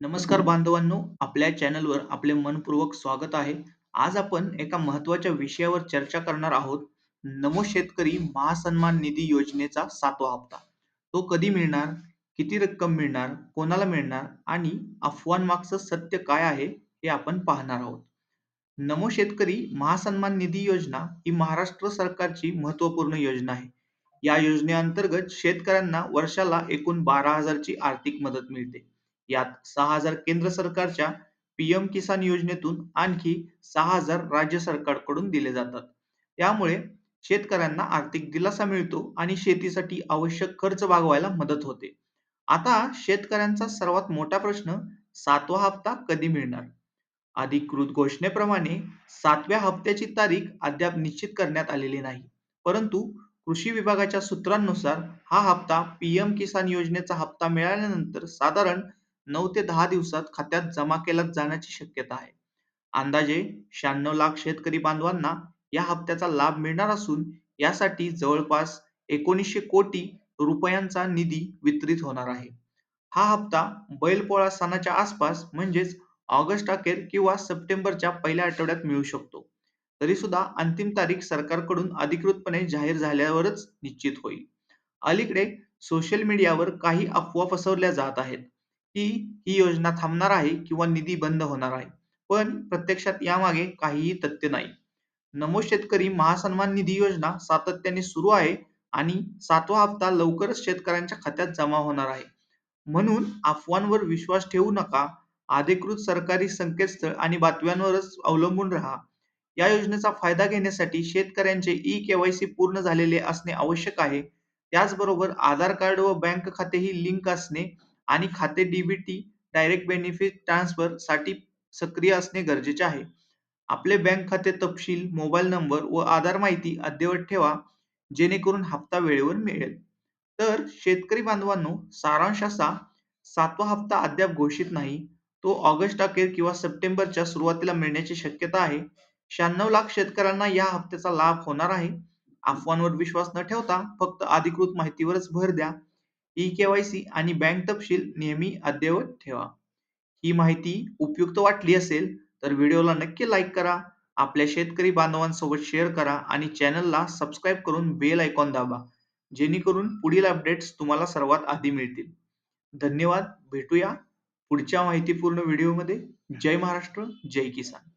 नमस्कार बांधवांनो, आपल्या चॅनलवर आपले मनपूर्वक स्वागत आहे. आज आपण एका महत्त्वाच्या विषयावर चर्चा करणार आहोत. नमो शेतकरी महासन्मान निधी योजनेचा सातवा हप्ता. तो कधी मिळणार? किती रक्कम मिळणार? कोणाला मिळणार? आणि अफवांमागचं सत्य काय आहे हे आपण पाहणार आहोत. नमो शेतकरी महासन्मान निधी योजना ही महाराष्ट्र सरकारची महत्त्वपूर्ण योजना आहे. या योजनेअंतर्गत शेतकऱ्यांना वर्षाला एकूण बारा हजारची आर्थिक मदत मिळते. यात सहा हजार केंद्र सरकारच्या पीएम किसान योजनेतून आणखी सहा हजार राज्य सरकारकडून दिले जातात. त्यामुळे शेतकऱ्यांना आर्थिक दिलासा मिळतो आणि शेतीसाठी आवश्यक खर्च भागवायला मदत होते. आता शेतकऱ्यांचा सर्वात मोठा प्रश्न सातवा हप्ता कधी मिळणार? अधिकृत घोषणेप्रमाणे सातव्या हप्त्याची तारीख अद्याप निश्चित करण्यात आलेली नाही. परंतु कृषी विभागाच्या सूत्रांनुसार हा हप्ता पीएम किसान योजनेचा हप्ता मिळाल्यानंतर साधारण नऊ ते दहा दिवसात खात्यात जमा केला जाण्याची शक्यता आहे. अंदाजे शहाण्णव लाख शेतकरी बांधवांना या हप्त्याचा लाभ मिळणार असून यासाठी जवळपास एकोणीसशे कोटी रुपयांचा निधी वितरित होणार आहे. हा हप्ता बैलपोळा सणाच्या आसपास म्हणजेच ऑगस्ट अखेर किंवा सप्टेंबरच्या पहिल्या आठवड्यात मिळू शकतो. तरी सुद्धा अंतिम तारीख सरकारकडून अधिकृतपणे जाहीर झाल्यावरच निश्चित होईल. अलीकडे सोशल मीडियावर काही अफवा पसरवल्या जात आहेत. की ही योजना थांबणार आहे किंवा निधी बंद होणार आहे. पण प्रत्यक्षात यामागे काहीही तथ्य नाही. नमो शेतकरी महासन्मान निधी योजना सातत्याने सुरू आहे आणि सातवा हप्ता लवकरच शेतकऱ्यांच्या खात्यात जमा होणार आहे. म्हणून अफवांवर विश्वास ठेवू नका. अधिकृत सरकारी संकेतस्थळ आणि बातम्यांवरच अवलंबून राहा. या योजनेचा फायदा घेण्यासाठी शेतकऱ्यांचे ई केवायसी पूर्ण झालेले असणे आवश्यक आहे. त्याचबरोबर आधार कार्ड व बँक खातेही लिंक असणे आणि खाते डीबीटी डायरेक्ट बेनिफिट transfer साठी सक्रिय असणे गरजेचे आहे. आपले बँक खाते तपशील, मोबाईल नंबर व आधार माहिती अद्ययावत ठेवा जेणेकरून हप्ता वेळेवर मिळेल. तर शेतकरी बांधवांनो सारांश असा सातवा हप्ता अद्याप घोषित नाही. तो ऑगस्ट अखेर किंवा सप्टेंबरच्या सुरुवातीला मिळण्याची शक्यता आहे. शहाण्णव लाख शेतकऱ्यांना या हप्त्याचा लाभ होणार आहे. अफवांवर विश्वास न ठेवता फक्त अधिकृत माहितीवरच भर द्या. ई-केवायसी आणि बँक तपशील नेहमी अद्ययावत ठेवा. ही माहिती उपयुक्त वाटली असेल तर व्हिडिओला नक्की लाईक करा, आपल्या शेतकरी बांधवांसोबत शेअर करा आणि चॅनलला सबस्क्राईब करून बेल आयकॉन दाबा, जेणेकरून पुढील अपडेट्स तुम्हाला सर्वात आधी मिळतील. धन्यवाद. भेटूया पुढच्या माहितीपूर्ण व्हिडिओमध्ये. जय महाराष्ट्र, जय किसान.